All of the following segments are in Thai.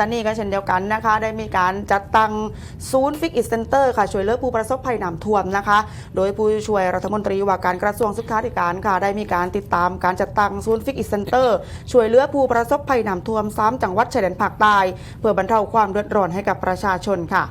ตอนนี้ก็เช่นเดียวกันนะคะ ได้มีการจัดตั้งศูนย์ฟิกอิสเซนเตอร์ค่ะช่วยเหลือผู้ประสบภัยน้ำท่วมนะคะ โดยผู้ช่วยรัฐมนตรีว่าการกระทรวงศึกษาธิการค่ะ ได้มีการติดตามการจัดตั้งศูนย์ฟิกอิสเซนเตอร์ช่วยเหลือผู้ประสบภัยน้ำท่วมซ้ำจังหวัดชายแดนภาคใต้เพื่อบรรเทาความเดือดร้อนให้กับประชาชนค่ะ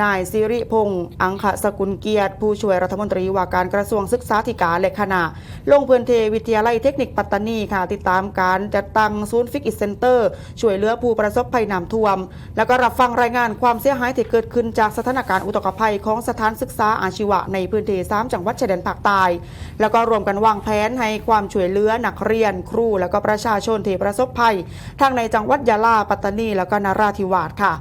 นายสิริพงษ์อังคสกุลเกียรติ ผู้ช่วยรัฐมนตรีว่าการกระทรวงศึกษาธิการและคณะลงพื้นทวิทยาลัยเทคนิคปัตตานีค่ะ ติดตามการจัดตั้งศูนย์ฟิกอิสเซนเตอร์ ช่วยเหลือผู้ประสบภัยน้ำท่วม แล้วก็รับฟังรายงานความเสียหายที่เกิดขึ้นจากสถานการณ์อุทกภัยของสถานศึกษาอาชีวะในพื้นที่สามจังหวัดชายแดนภาคใต้แล้วก็รวมกันวางแผนให้ความช่วยเหลือนักเรียน ครู แล้วก็ประชาชนที่ประสบภัยทั้งในจังหวัดยะลาปัตตานีแล้วก็นราธิวาสค่ะ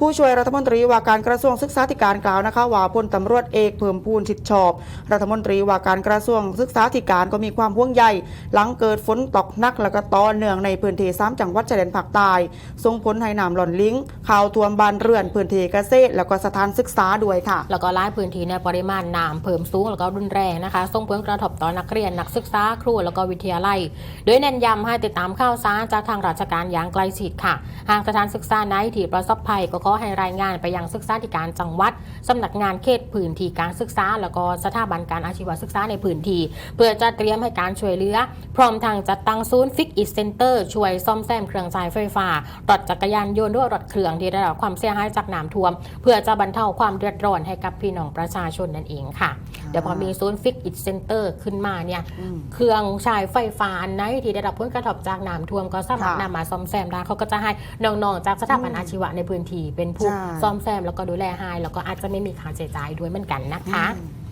ผู้ช่วยรัฐมนตรีว่าการกระทรวงศึกษาธิการกล่าวนะคะว่าพลตำรวจเอกเพิ่มพูนชิดชอบ รัฐมนตรีว่าการกระทรวงศึกษาธิการก็มีความห่วงใยหลังเกิดฝนตกหนักและก็ต่อเนื่องในพื้นที่สามจังหวัดชายแดนภาคใต้ส่งผลให้น้ำหล่นลิงข่าวท่วมบ้านเรือนพื้นที่เกษตร แล้วก็สถานศึกษาด้วยค่ะ แล้วก็หลายพื้นที่ในยปริมาณน้ำเพิ่มสูงแล้วก็รุนแรงนะคะส่งผลกระทบต่อนักเรียนนักศึกษาครูแล้วก็วิทยาลัย โดยเน้นย้ำให้ติดตามข่าวสารจากทางราชการอย่างใกล้ชิดค่ะ หากสถานศึกษาไหนที่ประสบภัยก็ขอให้รายงานไปยังศึกษาธิการจังหวัดสำนักงานเขตพื้นที่การศึกษา แล้วก็สถาบันการอาชีวศึกษาในพื้นที่ เพื่อจะเตรียมให้การช่วยเหลือ พร้อมทางจัดตั้งศูนย์ฟิกอิสเซนเตอร์ช่วยซ่อมแซมเครื่องใช้ไฟฟ้ารถจักรยานยนต์ด้วยรถเครื่องที่ได้รับความเสียหายจากน้ำท่วม เพื่อจะบรรเทาความเดือดร้อนให้กับพี่น้องประชาชนนั่นเองค่ะ เดี๋ยวพอมีศูนย์ฟิกอิสเซนเตอร์ขึ้นมาเนี่ยเครื่องใช้ไฟฟ้าอันไหนที่ได้รับผลกระทบจากน้ำท่วมก็สามารถค่ะนำมาซ่อมแซมได้เขาก็จะให้น้องๆจากสถาบันอาชีวะในพื้นที่เป็นผู้ใช่ ซ่อมแซมแล้วก็ดูแลให้แล้วก็อาจจะไม่มีค่าใช้จ่ายด้วยเหมือนกันนะคะ อืม